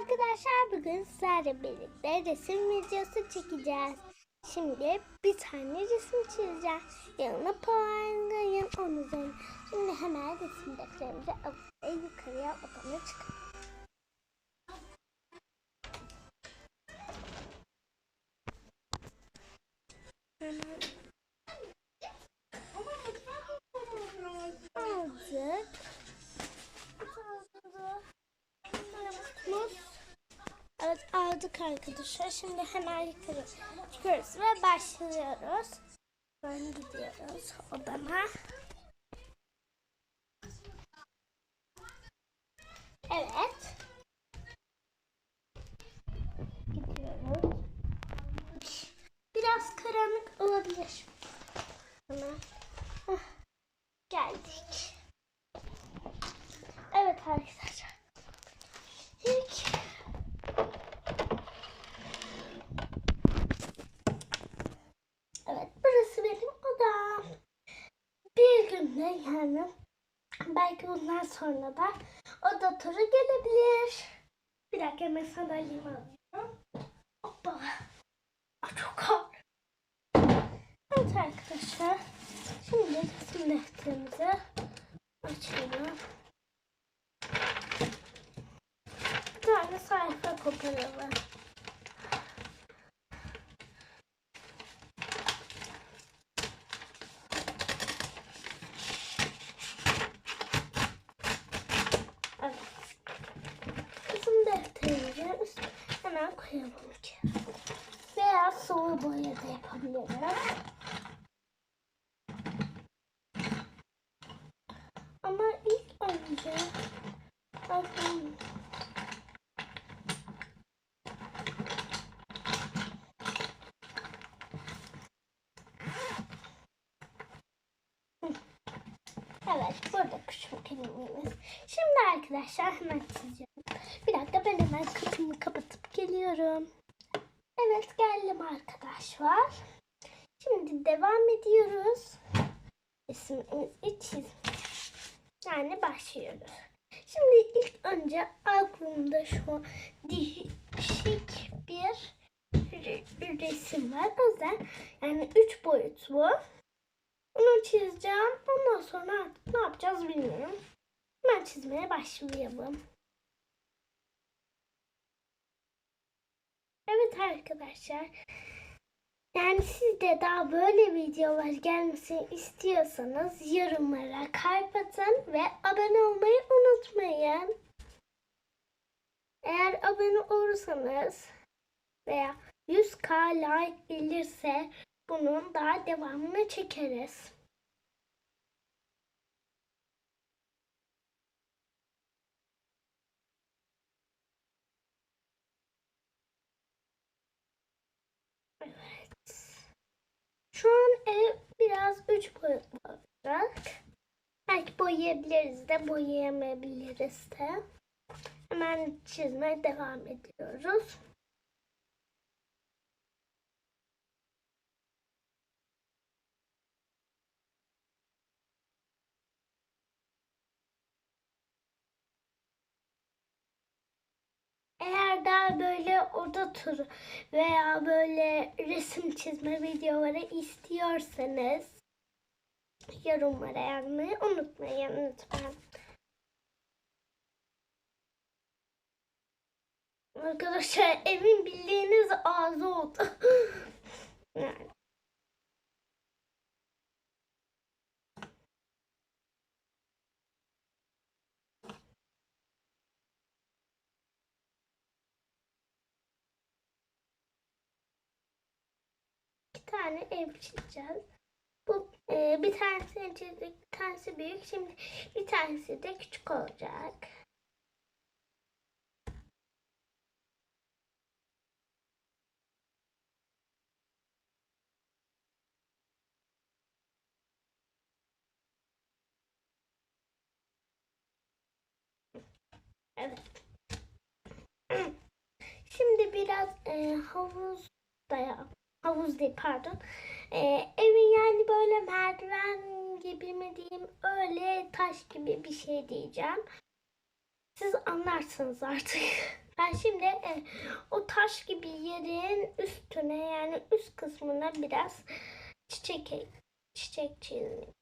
Arkadaşlar bugün sizlerle birlikte resim videosu çekeceğiz. Şimdi bir tane resim çizeceğiz. Yanına puanlayın onun üzerine. Şimdi hemen resim defterimizi alıp yukarıya odama çıkalım. Aldık. Muz. Evet aldık arkadaşlar. Şimdi hemen yukarı çıkıyoruz ve başlıyoruz. Ben gidiyoruz odama. Evet. Gidiyoruz. Biraz karanlık olabilir. Ama ah, geldik. Evet arkadaşlar. İlk Evet burası benim odam. Bir günde yani belki bundan sonra da oda turu gelebilir. Bir dakika hemen sandalyemi alıyorum. Hoppa. Aa, çok ağır. Evet arkadaşlar. Şimdi resim defterimizi açıyorum. Bir tane sayfa koparalım. Evet. Resim defterimizi üstüne hemen koyalım ki. Veya sulu boya da yapabiliriz. Ama ilk önce bakın Evet, burada küçük kelimemiz. Şimdi arkadaşlar hemen çizeceğim. Bir dakika ben hemen kapımı kapatıp geliyorum. Evet geldim arkadaşlar. Şimdi devam ediyoruz. Resimimizi çiz. Yani başlıyoruz. Şimdi ilk önce aklımda şu değişik bir re- resim var. O yani üç boyutlu. Onu çizeceğim. Ondan sonra ne yapacağız bilmiyorum. Hemen çizmeye başlayalım. Evet arkadaşlar. Yani siz de daha böyle videolar gelmesini istiyorsanız yorumlara kalp atın ve abone olmayı unutmayın. Eğer abone olursanız veya 100k like gelirse bunun daha devamını çekeriz. Evet. Şu an ev biraz üç boyutlu olacak. Belki boyayabiliriz de boyayamayabiliriz de. Hemen çizmeye devam ediyoruz. Eğer daha böyle oda turu veya böyle resim çizme videoları istiyorsanız yorumlara yazmayı unutmayın lütfen. Arkadaşlar evin bildiğiniz ağzı oldu. yani. Tane ev çizeceğiz. Bu e, bir tanesini çizdik, bir tanesi büyük. Şimdi bir tanesi de küçük olacak. Evet. Şimdi biraz e, havuz da yap. Havuz değil pardon. E, evin yani böyle merdiven gibi mi diyeyim öyle taş gibi bir şey diyeceğim. Siz anlarsınız artık. Ben şimdi e, o taş gibi yerin üstüne yani üst kısmına biraz çiçek çiçek çizeyim.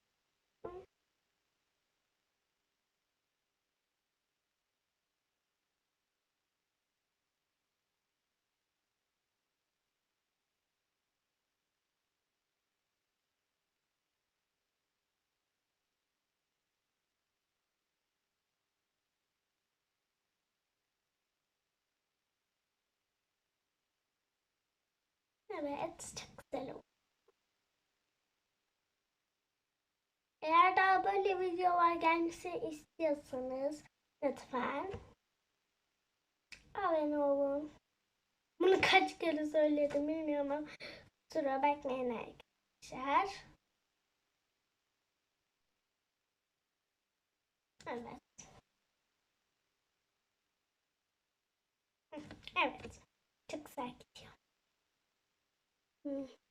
Evet, çok güzel oldu. Eğer daha böyle videolar gelmesi istiyorsanız lütfen abone olun. Bunu kaç kere söyledim bilmiyorum ama kusura bakmayın arkadaşlar. Evet. Evet. Mm.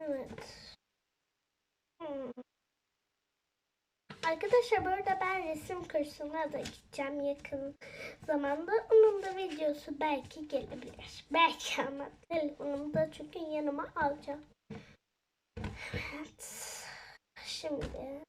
Evet. Hmm. Arkadaşlar burada ben resim kursuna da gideceğim yakın zamanda. Onun da videosu belki gelebilir. Belki ama telefonumda çünkü yanıma alacağım. Evet. Şimdi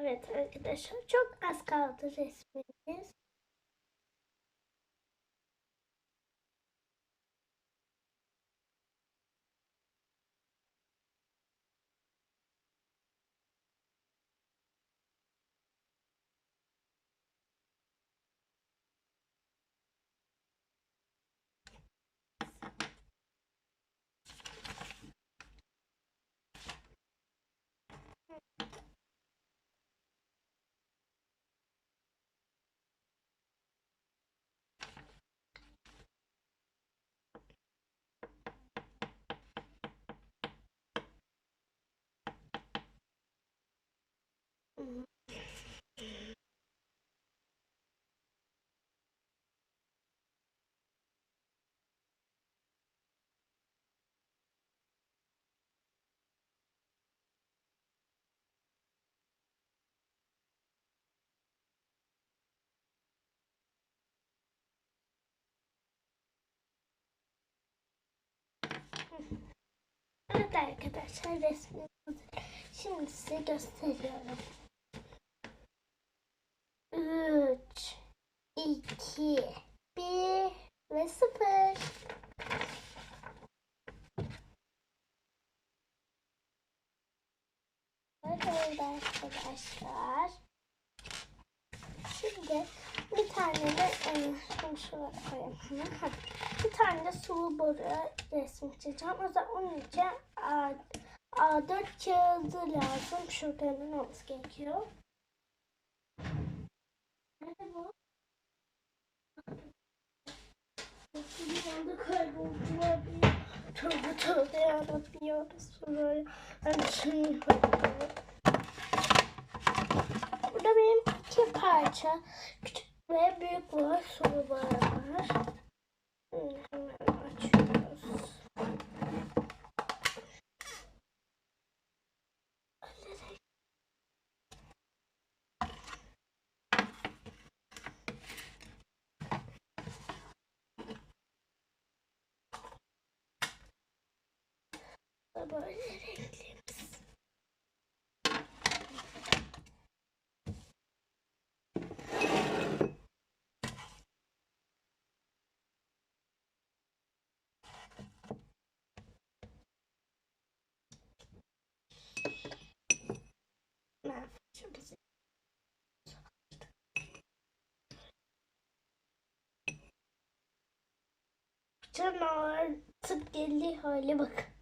evet arkadaşlar çok az kaldı resmimiz. Evet arkadaşlar resmimiz hazır. Şimdi size gösteriyorum. 3 2 1 ve 0 Evet arkadaşlar. Şimdi bir tane de e, şunu koyayım. Bir tane de sulu boru resmi çizeceğim. O zaman onun için A, A4 kağıdı lazım. Şurada hemen olması gerekiyor. Nerede bu? Bir anda kayboldular. Tövbe tövbe yarabbim ya Resulallah. Ben koyayım. Burada benim iki parça küçük ve büyük var. Sulu var var. Hmm, Hemen açıyoruz. da böyle renklimiz. Ben fırçamızı Fırçanın artık geldiği hale bak.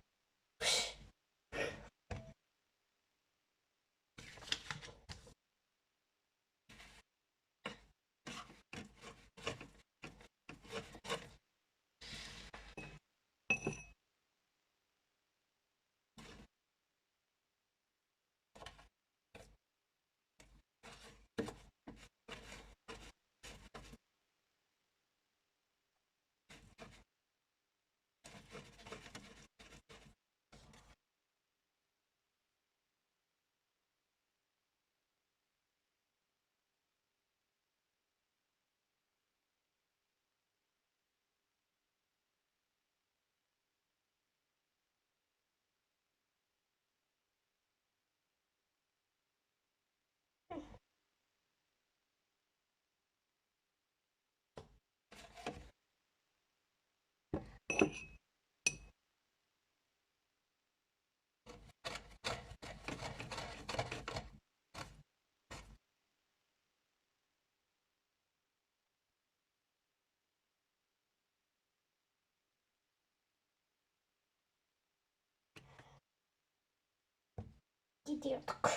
Gidiyorduk.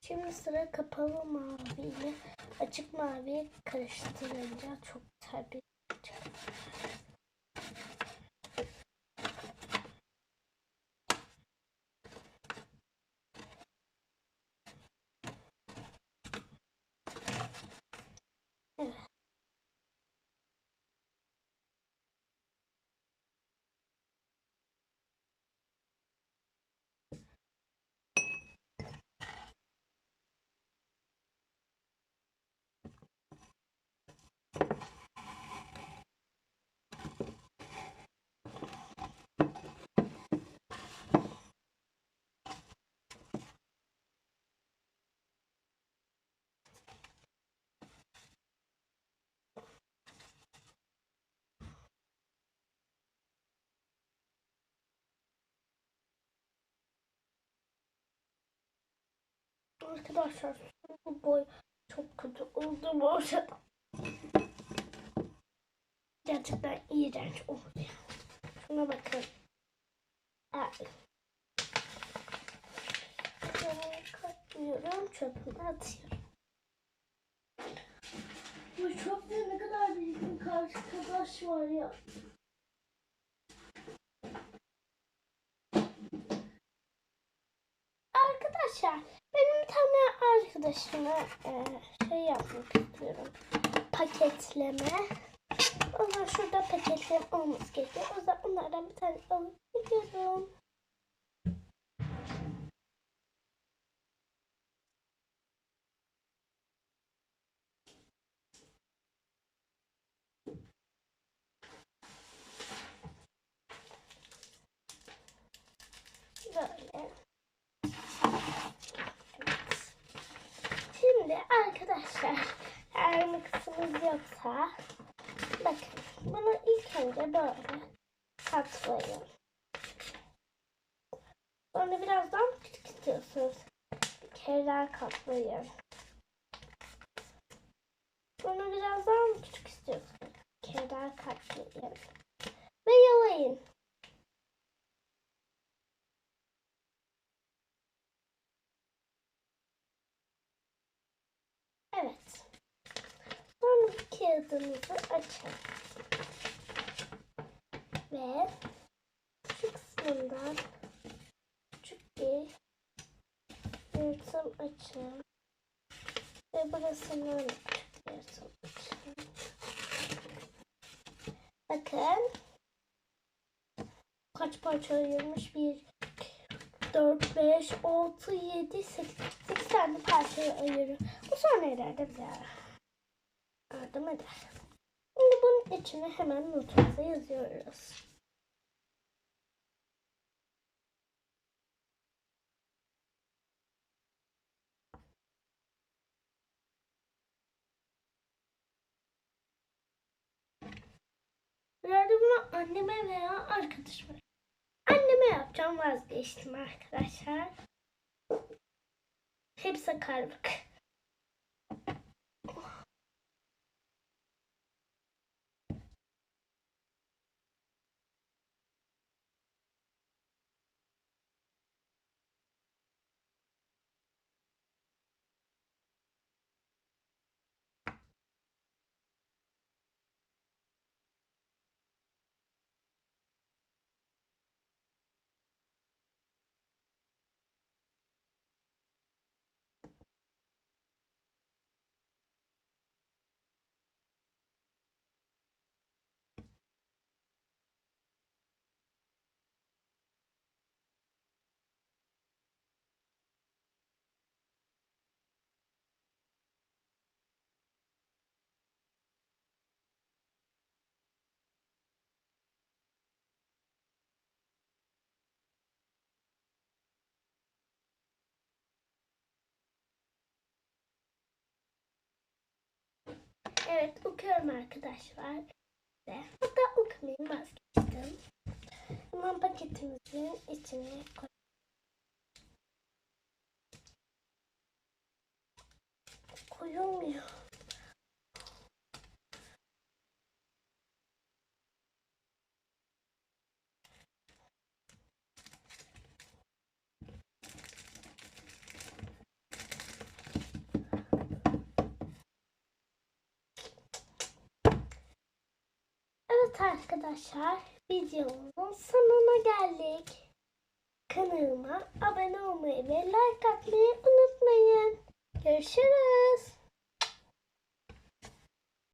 Şimdi sıra kapalı mavi ile açık mavi karıştırınca çok güzel bir Evet. Arkadaşlar bu boy çok kötü oldu bu arada. Gerçekten iğrenç oldu. Şuna bakın. Şöyle katlıyorum, çöpünü atıyorum. Bu çöpte ne kadar büyük bir arkadaş var ya. Arkadaşlar benim bir tane arkadaşıma e, şey yapmak istiyorum. Paketleme. O zaman şurada paketleme olması gerekiyor. O zaman onlardan bir tane alıp gidiyorum. Böyle. Şimdi arkadaşlar eğer mıksımız yoksa bakın bunu ilk önce böyle katlayın. Sonra birazdan küçük istiyorsunuz. Bir kere daha katlayın. Sonra birazdan küçük istiyorsunuz. Daha katlayın. Ve yalayın. Evet. Sonra kağıdımızı açın. Ve kısmından küçük bir yırtım açın. Ve burasından küçük bir yırtım açın. Bakın. Kaç parça ayırmış? Bir, 4, 5, 6, 7, 8, 8 tane parçaya ayırıyor. Bu sonra ileride bize yardım eder. Şimdi bunun üçünü hemen notumuza yazıyoruz. Herhalde bunu anneme veya arkadaşıma. Anneme yapacağım vazgeçtim arkadaşlar. Hepsi karlık. Evet okuyorum arkadaşlar. Hatta okumayayım vazgeçtim. Hemen paketimizin içine koy. Koyulmuyor. Evet arkadaşlar videomuzun sonuna geldik. Kanalıma abone olmayı ve like atmayı unutmayın. Görüşürüz.